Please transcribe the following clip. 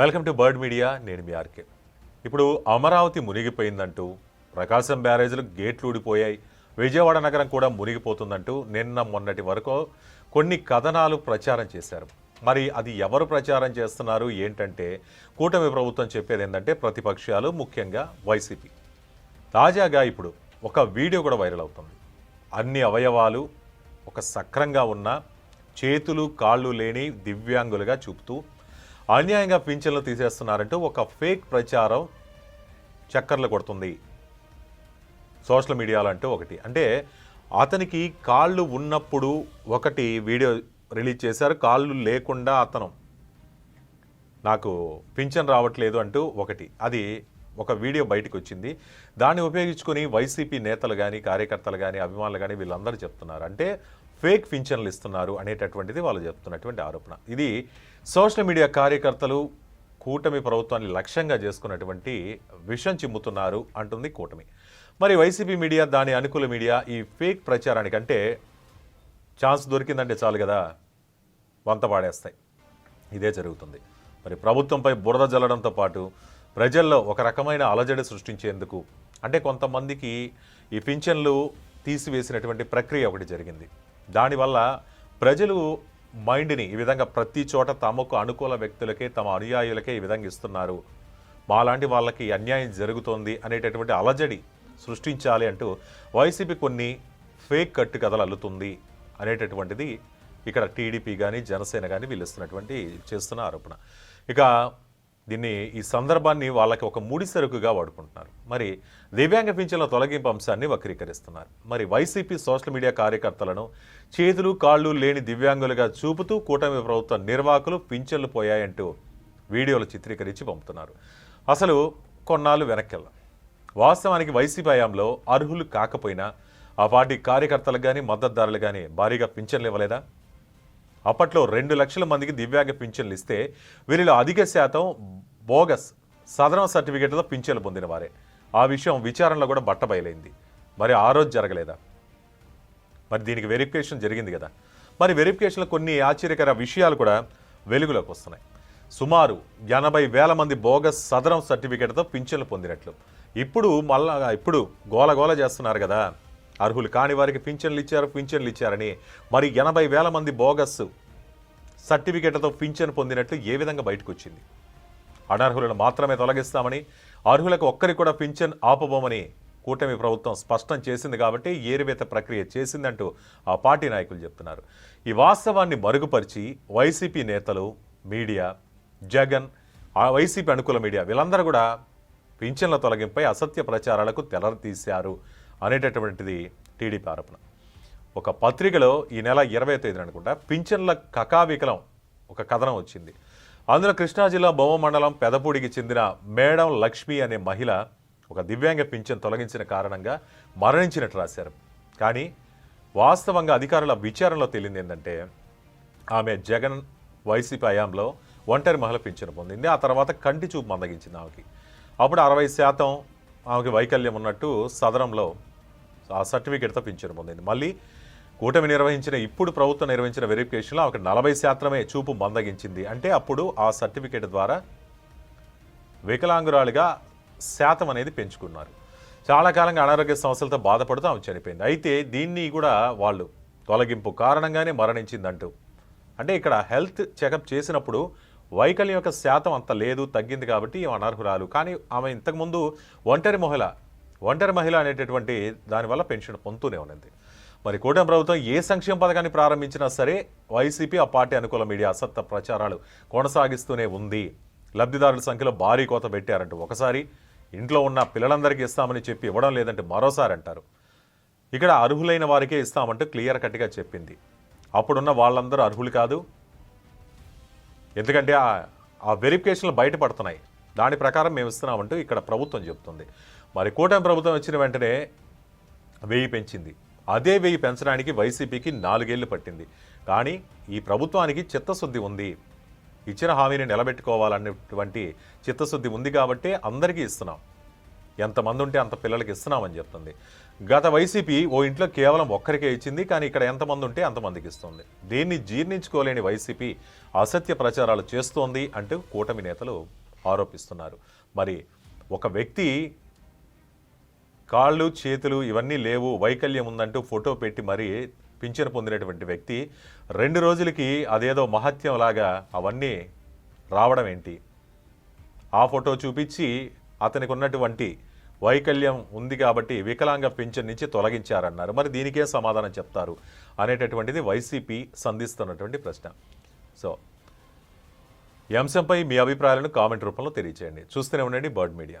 Welcome to bird media నేను మీ RK. ఇప్పుడు అమరావతి మునిగిపోయిందంటూ ప్రకాశం బ్యారేజ్లు గేట్లు ఊడిపోయాయి విజయవాడ నగరం కూడా మునిగిపోతుందంటూ నిన్న మొన్నటి వరకు కొన్ని కథనాలు ప్రచారం చేశారు. మరి అది ఎవరు ప్రచారం చేస్తున్నారు? ఏంటంటే కూటమి ప్రభుత్వం చెప్పేది ఏంటంటే ప్రతిపక్షాలు ముఖ్యంగా వైసీపీ. తాజాగా ఇప్పుడు ఒక వీడియో కూడా వైరల్ అవుతుంది. అన్ని అవయవాలు ఒక సక్రంగా ఉన్న చేతులు కాళ్ళు లేని దివ్యాంగులుగా చూపుతూ అన్యాయంగా పింఛన్లు తీసేస్తున్నారంటూ ఒక ఫేక్ ప్రచారం చక్కర్లు కొడుతుంది. సోషల్ మీడియాలో అంటూ ఒకటి. అంటే అతనికి కాళ్ళు ఉన్నప్పుడు ఒకటి వీడియో రిలీజ్ చేశారు కాళ్ళు లేకుండా అతను. నాకు పింఛన్ రావట్లేదు అంటూ ఒకటి. అది ఒక వీడియో బయటకు వచ్చింది. దాన్ని ఉపయోగించుకొని వైసీపీ నేతలు కానీ కార్యకర్తలు కానీ అభిమానులు కానీ వీళ్ళందరూ చెప్తున్నారు. అంటే ఫేక్ పింఛన్లు ఇస్తున్నారు అనేటటువంటిది వాళ్ళు చెప్తున్నటువంటి ఆరోపణ. ఇది సోషల్ మీడియా కార్యకర్తలు కూటమి ప్రభుత్వాన్ని లక్ష్యంగా చేసుకున్నటువంటి విషం చిమ్ముతున్నారు అంటుంది కూటమి. మరి వైసీపీ మీడియా దాని అనుకూల మీడియా ఈ ఫేక్ ప్రచారానికంటే ఛాన్స్ దొరికిందంటే చాలు కదా వంత పాడేస్తాయి. ఇదే జరుగుతుంది. మరి ప్రభుత్వంపై బురద జల్లడంతో పాటు ప్రజల్లో ఒక రకమైన అలజడి సృష్టించేందుకు అంటే కొంతమందికి ఈ పింఛన్లు తీసివేసినటువంటి ప్రక్రియ ఒకటి జరిగింది. దానివల్ల ప్రజలు మైండ్ని ఈ విధంగా ప్రతి చోట తమకు అనుకూల వ్యక్తులకే తమ అనుయాయులకే ఈ విధంగా ఇస్తున్నారు. మాలాంటి వాళ్ళకి అన్యాయం జరుగుతోంది అనేటటువంటి అలజడి సృష్టించాలి అంటూ వైసీపీ కొన్ని ఫేక్ కట్టు కథలు అల్లుతుంది అనేటటువంటిది ఇక్కడ టీడీపీ కానీ జనసేన కానీ వీళ్ళు ఇస్తున్నటువంటి చేస్తున్న ఆరోపణ. ఇక దీన్ని ఈ సందర్భాన్ని వాళ్ళకి ఒక ముడి సరుకుగా వాడుకుంటున్నారు. మరి దివ్యాంగ పింఛన్ల తొలగింపు అంశాన్ని వక్రీకరిస్తున్నారు. మరి వైసీపీ సోషల్ మీడియా కార్యకర్తలను చేతులు కాళ్ళు లేని దివ్యాంగులుగా చూపుతూ కూటమి ప్రభుత్వ నిర్వాహకులు పింఛన్లు పోయాయంటూ వీడియోలు చిత్రీకరించి పంపుతున్నారు. అసలు కొన్నాళ్ళు వెనక్కెళ్ళాం. వాస్తవానికి వైసీపీ హయాంలో అర్హులు కాకపోయినా ఆ పార్టీ కార్యకర్తలకు కానీ మద్దతుదారులు కానీ భారీగా పింఛన్లు ఇవ్వలేదా? అప్పట్లో రెండు లక్షల మందికి దివ్యాంగ పింఛన్లు ఇస్తే వీరిలో అధిక శాతం బోగస్ సదరం సర్టిఫికేట్లతో పింఛన్లు పొందిన వారే ఆ విషయం విచారణలో కూడా బట్టబయలైంది మరి ఆ రోజు జరగలేదా? మరి దీనికి వెరిఫికేషన్ జరిగింది కదా. మరి వెరిఫికేషన్లో కొన్ని ఆశ్చర్యకర విషయాలు కూడా వెలుగులోకి వస్తున్నాయి. సుమారు ఎనభై వేల మంది బోగస్ సదరం సర్టిఫికేట్తో పింఛన్లు పొందినట్లు. ఇప్పుడు మళ్ళా ఇప్పుడు గోల గోల చేస్తున్నారు కదా. అర్హులు కాని వారికి పింఛన్లు ఇచ్చారు పింఛన్లు ఇచ్చారని మరి ఎనభై వేల మంది బోగస్ సర్టిఫికేట్తో పింఛన్ పొందినట్లు ఏ విధంగా బయటకు వచ్చింది అనర్హులను మాత్రమే తొలగిస్తామని అర్హులకు ఒక్కరికి కూడా పింఛన్ ఆపబోమని కూటమి ప్రభుత్వం స్పష్టం చేసింది కాబట్టి ఏరివేత ప్రక్రియ చేసిందంటూ ఆ పార్టీ నాయకులు చెప్తున్నారు. ఈ వాస్తవాన్ని మరుగుపరిచి వైసీపీ నేతలు మీడియా జగన్ ఆ వైసీపీ అనుకూల మీడియా వీళ్ళందరూ కూడా పింఛన్ల తొలగింపై అసత్య ప్రచారాలకు తెరతీశారు అనేటటువంటిది టీడీపీ ఆరోపణ. ఒక పత్రికలో ఈ నెల ఇరవై తేదీన అనుకుంటా పింఛన్ల కకావికలం ఒక కథనం వచ్చింది. అందులో కృష్ణా జిల్లా బొమ్మ మండలం పెదపూడికి చెందిన మేడం లక్ష్మి అనే మహిళ ఒక దివ్యాంగ పింఛన్ తొలగించిన కారణంగా మరణించినట్టు రాశారు. కానీ వాస్తవంగా అధికారుల విచారణలో తేలింది ఏంటంటే ఆమె జగన్ వైసీపీ హయాంలో ఒంటరి మహిళ పింఛను పొందింది. ఆ తర్వాత కంటి చూపు మందగించింది ఆమెకి. అప్పుడు అరవై శాతం ఆమెకి వైకల్యం ఉన్నట్టు సదనంలో ఆ సర్టిఫికేట్తో తప్పించడం పొందింది. మళ్ళీ కూటమి నిర్వహించిన ఇప్పుడు ప్రభుత్వం నిర్వహించిన వెరిఫికేషన్లో ఆమెకు నలభై శాతమే చూపు మందగించింది. అంటే అప్పుడు ఆ సర్టిఫికేట్ ద్వారా వికలాంగురాలుగా శాతం అనేది పెంచుకున్నారు. చాలా కాలంగా అనారోగ్య సమస్యలతో బాధపడుతూ ఆమె చనిపోయింది. అయితే దీన్ని కూడా వాళ్ళు తొలగింపు కారణంగానే మరణించిందంటూ. అంటే ఇక్కడ హెల్త్ చెకప్ చేసినప్పుడు వైకల్యం యొక్క శాతం అంత లేదు తగ్గింది కాబట్టి అనర్హురాలు. కానీ ఆమె ఇంతకుముందు ఒంటరి మహిళ ఒంటరి మహిళ అనేటటువంటి దానివల్ల పెన్షన్ పొందుతూనే ఉన్నది. మరి కూటమి ప్రభుత్వం ఏ సంక్షేమ పథకాన్ని ప్రారంభించినా సరే వైసీపీ ఆ పార్టీ అనుకూల మీడియా అసత్త ప్రచారాలు కొనసాగిస్తూనే ఉంది. లబ్ధిదారుల సంఖ్యలో భారీ కోత పెట్టారంటూ ఒకసారి ఇంట్లో ఉన్న పిల్లలందరికీ ఇస్తామని చెప్పి ఇవ్వడం లేదంటే మరోసారి అంటారు. ఇక్కడ అర్హులైన వారికే ఇస్తామంటూ క్లియర్ కట్గా చెప్పింది. అప్పుడున్న వాళ్ళందరూ అర్హులు కాదు. ఎందుకంటే ఆ- వెరిఫికేషన్లు బయటపడుతున్నాయి. దాని ప్రకారం మేము ఇస్తున్నామంటూ ఇక్కడ ప్రభుత్వం చెబుతుంది. మరి కూటమి ప్రభుత్వం వచ్చిన వెంటనే వెయ్యి పెంచింది. అదే వెయ్యి పెంచడానికి వైసీపీకి నాలుగేళ్ళు పట్టింది. కానీ ఈ ప్రభుత్వానికి చిత్తశుద్ధి ఉంది. ఇచ్చిన హామీని నిలబెట్టుకోవాలనేటువంటి చిత్తశుద్ధి ఉంది కాబట్టే అందరికీ ఇస్తున్నాం. ఎంతమంది ఉంటే అంత పిల్లలకి ఇస్తున్నామని చెప్తుంది. గత వైసీపీ ఓ ఇంట్లో కేవలం ఒక్కరికే ఇచ్చింది కానీ ఇక్కడ ఎంతమంది ఉంటే అంతమందికి ఇస్తుంది. దీన్ని జీర్ణించుకోలేని వైసీపీ అసత్య ప్రచారాలు చేస్తోంది అంటూ కూటమి నేతలు ఆరోపిస్తున్నారు. మరి ఒక వ్యక్తి కాళ్ళు చేతులు ఇవన్నీ లేవు వైకల్యం ఉందంటూ ఫోటో పెట్టి మరీ పింఛను పొందినటువంటి వ్యక్తి రెండు రోజులకి అదేదో మహత్యం లాగా అవన్నీ రావడం ఏంటి? ఆ ఫోటో చూపించి అతనికి ఉన్నటువంటి వైకల్యం ఉంది కాబట్టి వికలాంగ పింఛన్ నుంచి తొలగించారన్నారు. మరి దీనికే సమాధానం చెప్తారు అనేటటువంటిది వైసీపీ సంధిస్తున్నటువంటి ప్రశ్న. సో ఈ అంశంపై మీ అభిప్రాయాలను కామెంట్ రూపంలో తెలియచేయండి. చూస్తూనే ఉండండి బర్డ్ మీడియా.